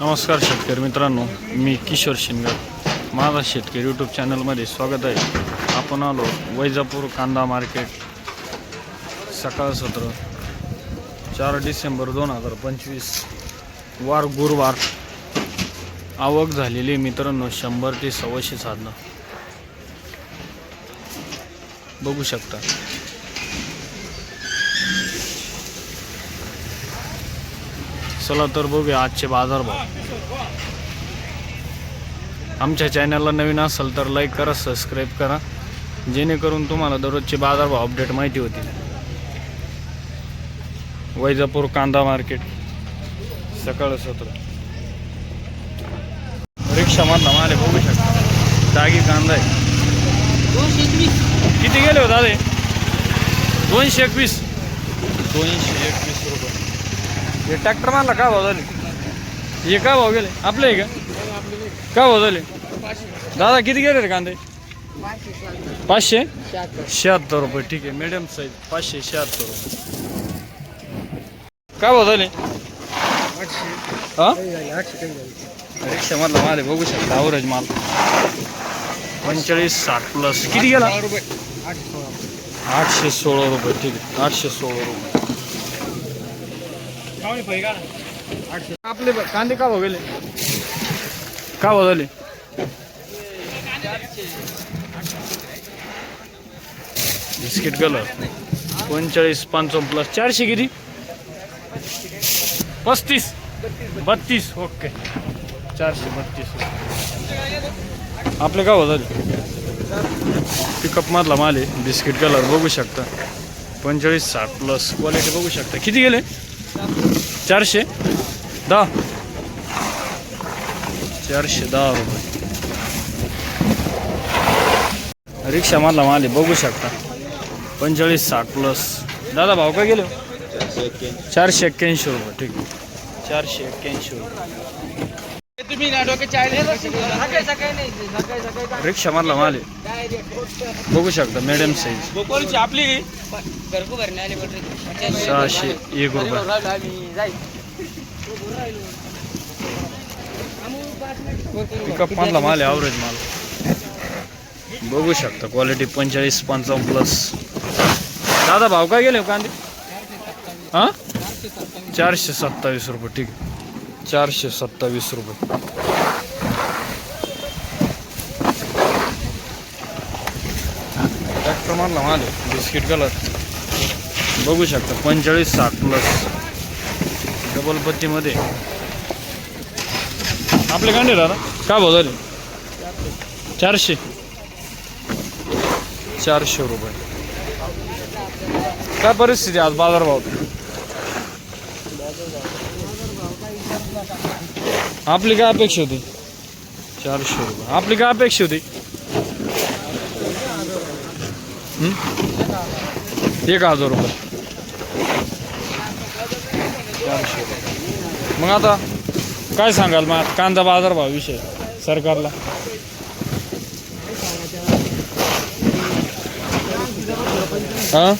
नमस्कार शेतकरी मित्रांनो मी किशोर शिंगर माझा शेतकरी यूट्यूब चॅनलमध्ये स्वागत आहे. आपण आलो वैजापूर कांदा मार्केट सकाळ सत्र चार डिसेंबर दोन हजार पंचवीस. वार गुरुवार. आवक झालेली मित्रांनो शंभर ते सव्वाशे साधनं. बघू शकता. चला तर बघूया आजचे बाजारभाव आमच्या चॅनलला नवीन असेल तर लाईक करा सबस्क्राईब करा. जेणेकरून तुम्हाला दररोजचे बाजारभाव अपडेट माहिती होतील. वैजापूर कांदा मार्केट सकाळ सत्र. रिक्षामधला माले बघू शकता. डागी कांदा आहे. किती गेले हो दादे? दोनशे एकवीस. दोनशे एकवीस रुपये. हे ट्रॅक्टर मारला का भाव झाले? हे का भाव गेले? आपले आहे का? का भाव झाले? दादा किती गेले रे कांदे? पाचशे? शहात्तर रुपये ठीक आहे. मिडियम साईज पाचशे शहात्तर रुपये. का भाव झाले? रिक्षा मधला माल आहे बघू शकता अवरेज माल. पंचेचाळीस साठ प्लस किती गेला? आठशे सोळा रुपये ठीक आहे. आठशे सोळा रुपये. आपले कांदे का भाव गेले? का भाव झाले? Biscuit colour. पंचेचाळीस पंचावन्न प्लस चारशे किती? पस्तीस. बत्तीस ओके. चारशे बत्तीस. आपले का भाव झाले? पिकअप मधला माल आहे बिस्किट कलर बघू शकता. पंचेचाळीस साठ प्लस क्वालिटी बघू शकता. किती गेले? चारशे? दहा. चारशे दहा रुपये. रिक्षा माल आहे बघू शकता. पंचेचाळीस साठ प्लस दादा भाव काय गेले? चारशे एक्क्याऐंशी रुपये ठीक. आहे चारशे एक्क्याऐंशी रुपये. रिक्षा मधला माल बघू शकता मिडियम साईज आपली? सहाशे एक रुपये. पिकअप मधला माल आहे ॲव्हरेज माल. बघू शकता क्वालिटी पंचेचाळीस पंचावन्न प्लस दादा भाव काय गेले हो कांदे? हां? चारशे सत्तावीस रुपये ठीक चारशे सत्तावीस रुपये. ट्रॅक्टर मधला माल बिस्किट कलर बघू शकता पंचेचाळीस साठ प्लस डबल पत्तीमध्ये आपले कांदे दादा? का भाव झाले चारशे. चारशे रुपये. काय परिस्थिती आज बाजारभाव आपली काय अपेक्षा होती? चारशे रुपये. आपली काय अपेक्षा होती? एक हजार रुपये. चारशे मग आता काय सांगाल मग कांदा बाजारभाव विषय सरकारला. हा?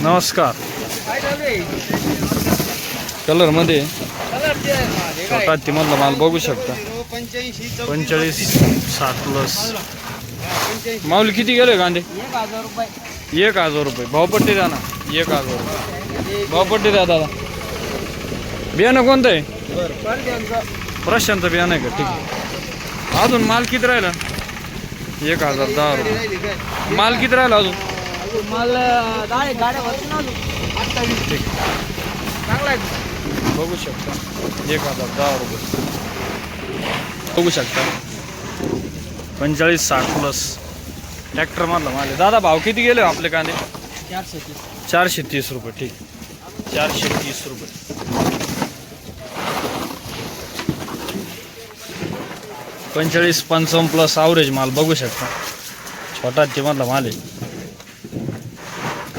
नमस्कार. कलरमध्ये मधला माल बघू शकता. पंचेचाळीस साठ प्लस माऊली किती गेले कांदे? एक हजार रुपये. एक हजार रुपये. भावपट्टी द्या ना. एक हजार रुपये. भावपट्टी द्या दादा. बियाणं कोणतं आहे? बरं त्यांचं प्रशांत बियाणं आहे का? ठीक आहे. अजून माल किती राहिला? एक हजार दहा रुपये. माल किती राहिला अजून? मला ठीक चांगला बघू शकता. एक हजार दहा रुपये. बघू शकता. पंचेचाळीस साठ प्लस ट्रॅक्टर मारला माल. दादा भाव किती गेले हो आपले कांदे? चारशे तीस चारशे तीस रुपये ठीक. चारशे तीस रुपये. पंचेचाळीस पंचावन्न प्लस ॲव्हरेज माल बघू शकता. छोटा मधला माल आहे.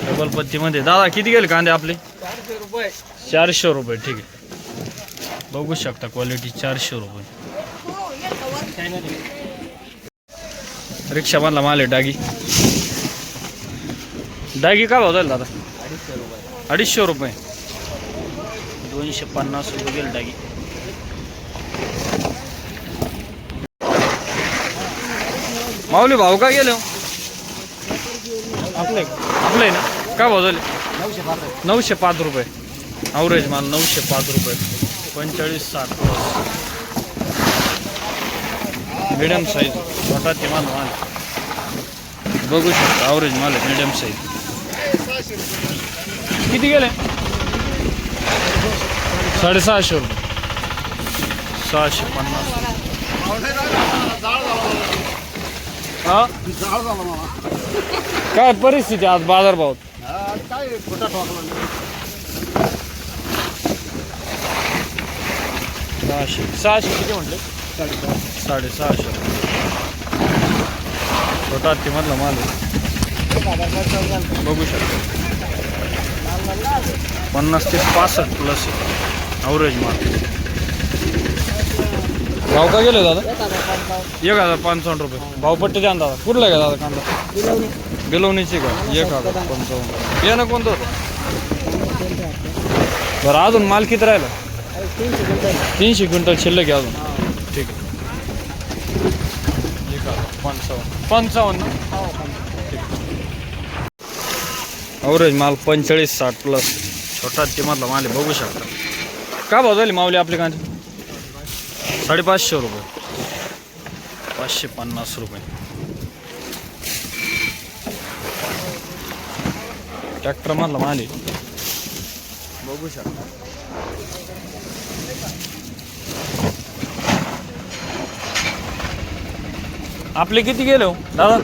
डबल पत्तीमध्ये. दादा किती गेले कांदे आपले? चारशे रुपये. चारशे रुपये ठीक आहे. बघू शकता क्वालिटी चारशे रुपये. रिक्षामधला माल आहे डागी. डागी काय भाव जाईल दादा अडीचशे रुपये. अडीचशे रुपये दोनशे पन्नास रुपये गेले डागी. माऊली भाव का गेले? आपले. आपलं आहे ना? का भाव झाले? नऊशे पाच नऊशे पाच रुपये. ॲव्हरेज माल नऊशे पाच रुपये. पंचेचाळीस साठ. मिडियम साईज छोटा ते माल. माल बघू शकता ॲव्हरेज माल आहे मिडियम साईज किती गेले? साडेसहाशे रुपये. सहाशे पन्नास. हा? काय परिस्थिती आज बाजारभावात सहाशे. सहाशे किती म्हटले? साडेसहाशे. छोटा हत्तीमधला माल आहे. बघू शकतो. पन्नास ते पासष्ट प्लस ॲव्हरेज माल. भाव का गेले दादा? एक हजार पंचावन्न रुपये. भावपट्टी द्या दादा. कुठला आहे का दादा कांदा? बिलवणीची का? एक हजार पंचावन्न. ये ना कोणतं होतं? बरं अजून माल किती राहिला? तीनशे क्विंटल शिल्लक आहे अजून ठीक आहे एक हजार पंचावन्न. ॲव्हरेज माल पंचेचाळीस साठ प्लस छोटा किंमतला माल आहे बघू शकता. का भाव झाली माऊली आपली कांदे? साडेपाचशे रुपये. पाचशे पन्नास रुपये. ट्रॅक्टर मधला माल आहे. बघू शकता. आपले किती गेले हो? दादा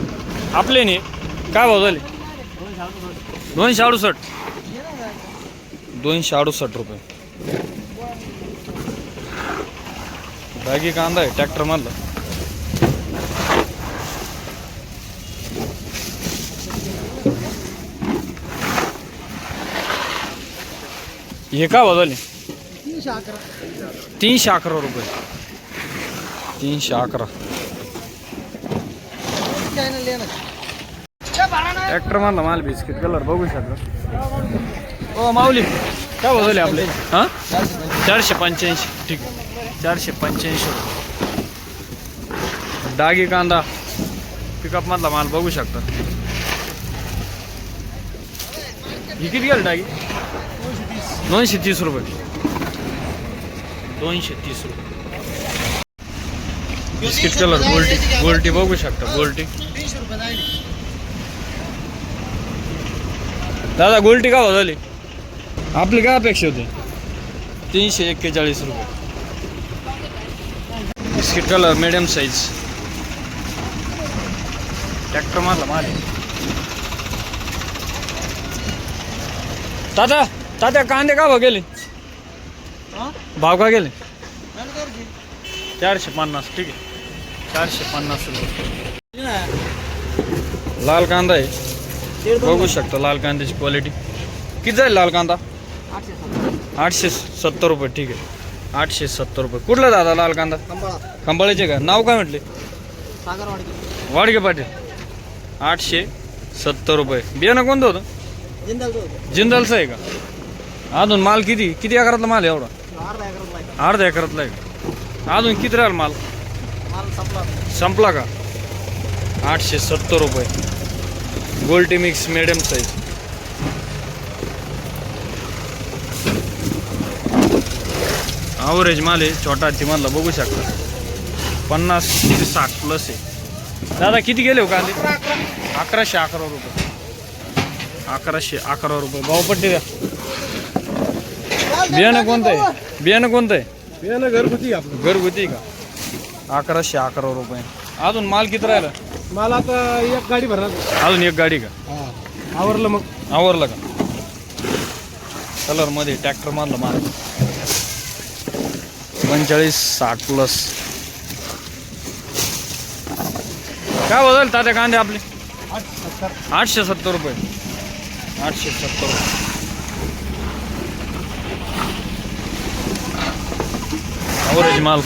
आपले नाही. काय भाव झाले? दोनशे अडुसष्ट. दोनशे अडुसष्ट रुपये. बॅगी कांदा आहे ट्रॅक्टर मधला. हे तीनशे अकरा. तीनशे अकरा रुपये. तीनशे अकरा. ट्रॅक्टर मधला माल बिस्किट कलर बघू शकता. ओ माऊली काय भाव आपले? हां? चारशे पंच्याऐंशी. ठीक. चारशे पंच्याऐंशी रुपये. डागी कांदा. पिकअप मधला माल बघू शकता. ही किती गेल डागी? दोनशे तीस रुपये. दोनशे तीस रुपये. बिस्किट कलर गोल्टी गोल्टी बघू शकता गोल्टी तीनशे रुपये जाईल दादा गोल्टी का झाली? आपली काय अपेक्षा होती? तीनशे एक्केचाळीस रुपये. Biscuit colour medium size tractor मारला माल तात्या तात्या कांदे का भाव गेले? भाव का गेले? चारशे पन्नास ठीक आहे. चारशे पन्नास रुपये. लाल कांदा आहे. बघू शकता लाल कांद्याची क्वालिटी किती जाईल लाल कांदा? आठशे सत्तर. रुपये ठीक आहे. आठशे सत्तर रुपये. कुठला दादा लाल कांदा? खंबाळीचे का? नाव काय म्हटले? वाडगे पाटील. आठशे सत्तर रुपये. बियाणं कोणतं होतं? जिंदलचं आहे का? अजून माल किती? किती एकरातला माल आहे एवढा? अर्धा एकरातला आहे का? अजून किती राहील माल? माल संपला. संपला का? आठशे सत्तर रुपये. गोल्टी मिक्स मिडियम साईज ॲव्हरेज माल आहे छोटा हत्तीमधला बघू शकता. पन्नास ते साठ प्लस आहे. दादा किती गेले हो कांदे? अकराशे अकरा रुपये. अकराशे अकरा रुपये. भावपट्टी द्या. बियाणं कोणतं आहे? बियाणं कोणतं आहे? बियाणं घरगुती आपलं. घरगुती का? अकराशे अकरा रुपये. अजून माल किती राहिला? मला आता एक गाडी भरणार. अजून एक गाडी का? आवरलं मग. आवरलं का? कलरमध्ये ट्रॅक्टर मारलं माल पंचेचाळीस साठ प्लस काय बदल तात्या कांदे आपले? आठशे सत्तर रुपये. आठशे सत्तर रुपये. ॲव्हरेज माल.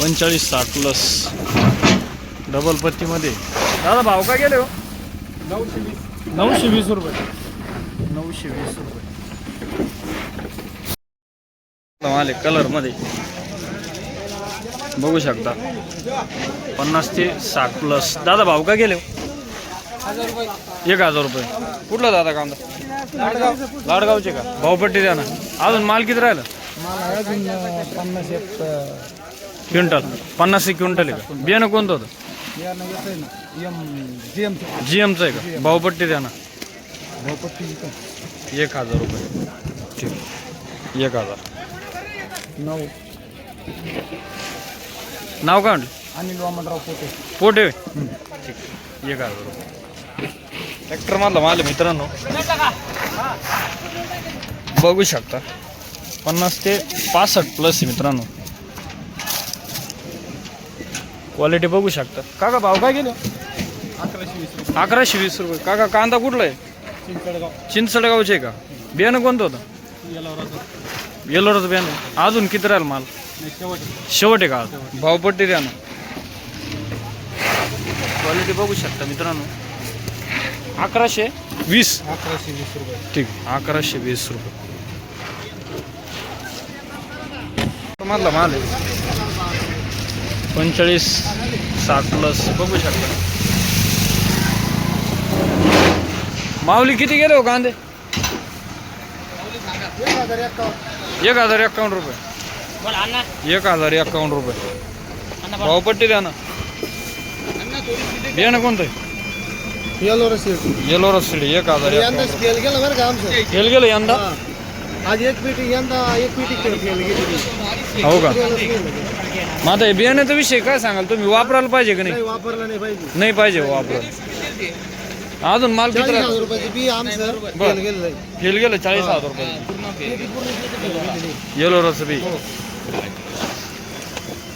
पंचेचाळीस साठ प्लस डबल पत्तीमध्ये दादा भाव का गेले हो? नऊशे वीस. नऊशे वीस रुपये. नऊशे वीस रुपये. आले कलरमध्ये. बघू शकता. पन्नास ते साठ प्लस दादा भाव का गेले हो? एक हजार रुपये. कुठला दादा कांदा? लाडगावचे का? भावपट्टी द्या ना. अजून माल किती राहिलं? क्विंटल. पन्नास एक क्विंटल आहे का? बियाणं कोणतं होतं? जी एम जी एमचं आहे का? भावपट्टी द्या ना. भोपट्टी एक हजार रुपये. ठीक. एक हजार. नऊ. नाव काय म्हटलं? अनिल वामनराव पोटे. पोटे? ठीक. एक हजार रुपये. ट्रॅक्टर मधला माल आहे मित्रांनो. बघू शकता. पन्नास ते पासष्ट प्लस आहे मित्रांनो. क्वालिटी बघू शकता. काका भाव काय गेले? अकराशे वीस रुपये. अकराशे वीस रुपये. काका कांदा कुठला आहे? चिंचडगाव. चिंचडगावचे का? बियाणं कोणतं होतं? येलोराचं. बियाणं. अजून किती राहील माल? शेवट. आहे का? भावपट्टी द्या ना. क्वालिटी बघू शकता मित्रांनो. अकराशे वीस. अकराशे वीस रुपये. ठीक अकराशे वीस रुपये. मधला माल आहे. पंचेचाळीस साठ प्लस बघू शकता. माऊली किती गेले हो कांदे? एक हजार एक्कावन्न रुपये. एक हजार एक्कावन्न रुपये. भावपट्टी द्या ना. बियाणं कोणतं आहे? येलोरा सीट येलोरा सिडी एक हजार यंदा स्केल गेलं बरं का आमचं? गेल गेलं यंदा. आज एक पेटी यंदा एक पेटी खेळ गेली हो का? मग आता हे बियाण्याचा विषय काय सांगाल? तुम्ही वापरायला पाहिजे का नाही? नाही वापरला नाही पाहिजे. नाही पाहिजे वापरायला. अजून माल किती चाळीस? हजार रुपयाची बी बरं. गेलं आहे. गेल गेलं चाळीस हजार रुपये. येलोराचं बी.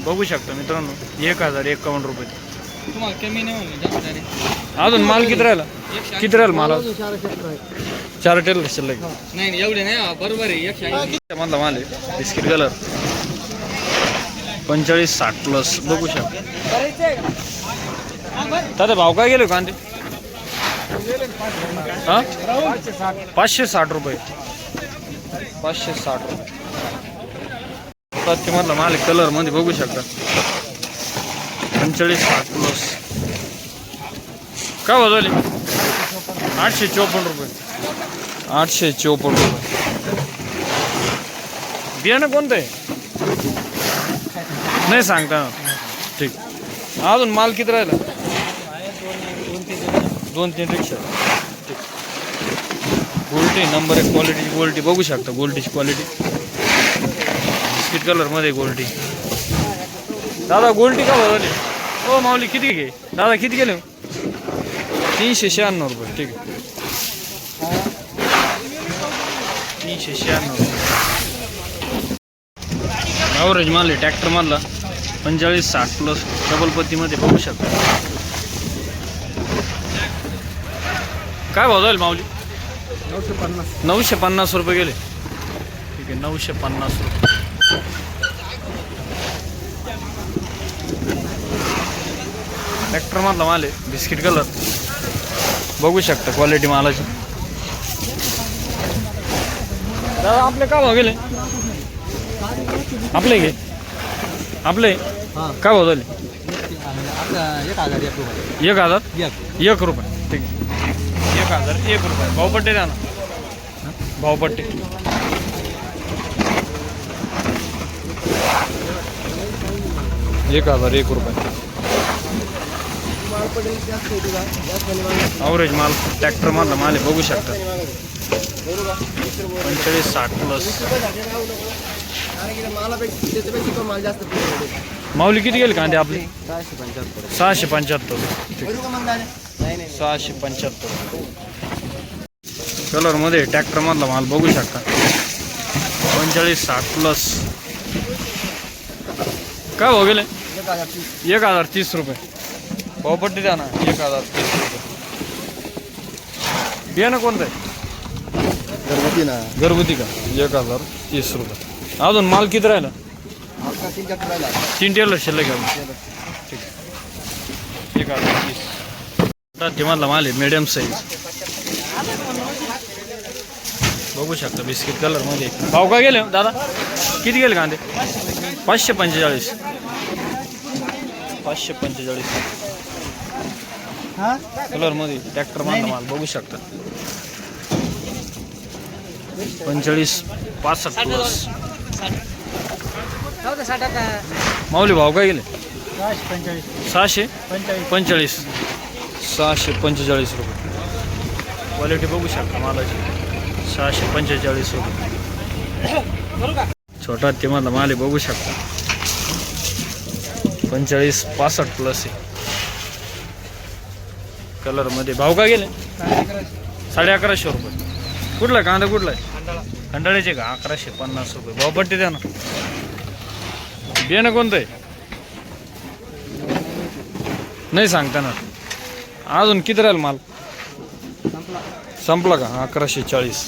बघू शकता मित्रांनो एक हजार एकावन्न रुपये. तुम्हाला कमी नाही म्हणलं अजून माल किती राहिला? किती राहिला माल अजून आहे. चार टेल शिल्लक नाही नाही, एवढे नाही बरोबर आहे एकशे ऐंशी. मधला माल आहे? Biscuit colour. पंचेचाळीस साठ प्लस बघू शकता. दादा भाव काय गेले कांदे? हा? पाचशे साठ रुपये. पाचशे साठ रुपये. मधला माल कलरमध्ये बघू शकता. पंचेचाळीस साठ प्लस काय वाजवले आठशे चोपन्न रुपये. आठशे चोपन्न रुपये. बियाणं कोणतं आहे? नाही सांगता ठीक. अजून माल किती राहिला? दोन तीन रिक्षा. ठीक. गोल्टी नंबर एक क्वालिटी गोल्टी. बघू शकता गोल्टीची क्वालिटी बिस्किट कलरमध्ये गोल्टी. दादा गोल्टी का बदलली हो माऊली किती घे? दादा किती गेले? तीनशे शहाण्णव रुपये. ठीक आहे. तीनशे शहाण्णव. रुपये ॲव्हरेज माल आहे ट्रॅक्टर पंचेचाळीस साठ प्लस डबलपतीमध्ये बघू शकता. काय भाव जाईल माऊली? नऊशे पन्नास नऊशे पन्नास रुपये गेले. ठीक आहे नऊशे पन्नास रुपये. ट्रॅक्टरमधला माल आहे बिस्किट कलर बघू शकता क्वालिटी मालाची. दादा आपले काय भाव गेले? आपले घे. आपले? हां. काय भाव झाले? एक हजार एक रुपये. एक हजार? एक. एक रुपये. ठीक आहे. एक हजार एक रुपये. भावपट्टी द्या ना. भावपट्टी एक हजार एक रुपये. ॲव्हरेज माल ट्रॅक्टर मधला माल आहे बघू शकता. नाही मागायचं. बरोबर वीस रुपये. पंचेचाळीस साठ प्लस रुपये झाले राहू नको. कारण की मालापेक्षा त्याच्यापेक्षा पण माल जास्त पडेल. माऊली किती गेले कांदे आपले? सहाशे पंच्याहत्तर. सहाशे पंच्याहत्तर. ठीक बरोबर का मग दादा? नाही नाही सहाशे पंच्याहत्तर कलरमध्ये ट्रॅक्टर मधला माल बघू शकता. पंचेचाळीस साठ प्लस काय भाव गेले? एक हजार तीस एक हजार तीस रुपये. भावपट्टी द्या ना. एक हजार तीस रुपये. बियाणं कोणतं आहे? घरगुती ना. घरगुती का? एक हजार तीस रुपये. अजून माल किती राहिला? तीन टेलर शिल्लक. ठीक मधला माल आहे मिडियम साईज बघू शकता बिस्किट कलरमध्ये. भाव काय गेले हो, दादा? किती गेले कांदे? पाचशे पंचेचाळीस. पाचशे पंचेचाळीस. कलरमध्ये ट्रॅक्टर माल माल बघू शकता. पंचेचाळीस पासष्ट प्लस माऊली भाव काय गेले? सहाशे? पंचेचाळीस सहाशे पंचेचाळीस रुपये. क्वालिटी बघू शकता मालाची. सहाशे पंचेचाळीस रुपये. छोटा ते मला माल बघू शकता. पंचेचाळीस पासष्ट प्लस आहे. कलरमध्ये भाव काय गेले? साडे अकराशे रुपये. कुठला कांदा कुठला आहे? खंडाळ्याचे का? अकराशे पन्नास रुपये. भाव पट्टी द्या ना. बियाणं कोणतं आहे? नाही सांगता ना अजून किती राहील माल? संपला का? अकराशे चाळीस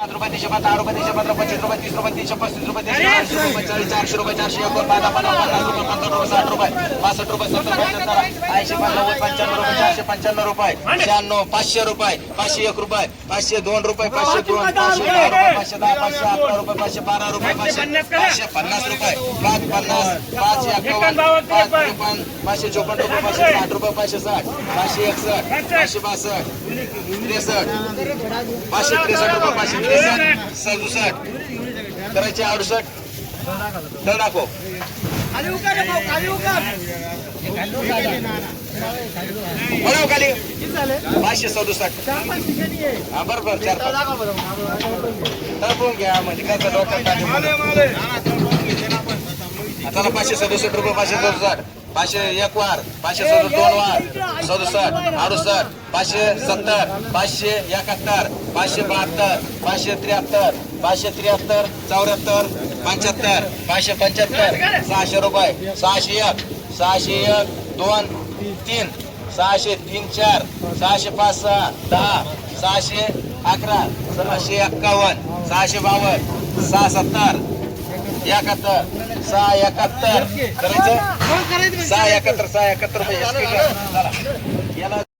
पाच रुपये तीनशे पंधरा पंचवीस रुपये तीस रुपये तीनशे पस्तीस रुपये तीनशे चारशे रुपये चाळीस चारशे रुपये चारशे एकोण पाच दहा पंधरा पन्नास रुपये पंचावन्न रुपये साठ रुपये पासष्ट रुपये सत्तर पंच्याहत्तर ऐंशी पंच्याण्णव पंच्याण्णव रुपये चारशे पंच्याण्णव रुपये शहाण्णव पाचशे रुपये पाचशे एक रुपये पाचशे दोन रुपये पाचशे दोन पाचशे दहा रुपये पाचशे दहा पाचशे अकरा रुपये पाचशे बारा रुपये पाचशे पाचशे पन्नास रुपये पाच पन्नास पाच एकावन्न पाच त्रेपन्न पाचशे चोपन्न रुपये पाचशे साठ रुपये पाचशे साठ पाचशे एकसष्ट पाचशे बासष्ट त्रेसष्ट पाचशे त्रेसष्ट रुपये पाचशे त्रेसष्ट सदुसष्ट करायचे अडुसष्ट. तर दाखव. बरोबर खाली पाचशे सदुसष्ट. हा बरोबर चार तर घ्या म्हणजे कसं टाकून. आता पाचशे सदुसष्ट रुपये पाचशे सदुसष्ट. पाचशे एक वार पाचशे सदुसष्ट दोन वार सदुसष्ट अडुसष्ट पाचशे सत्तर पाचशे एकाहत्तर पाचशे बहात्तर पाचशे त्र्याहत्तर पाचशे त्र्याहत्तर चौऱ्याहत्तर पंच्याहत्तर पाचशे पंच्याहत्तर सहाशे रुपये सहाशे एक सहाशे एक दोन तीन सहाशे तीन चार सहाशे पाच सहा दहा सहाशे अकरा सहाशे एक्कावन्न सहाशे बावन्न सहा सत्तर एकाहत्तर सहा एकाहत्तर. करायचं? सहा एकाहत्तर सहा एकाहत्तर याला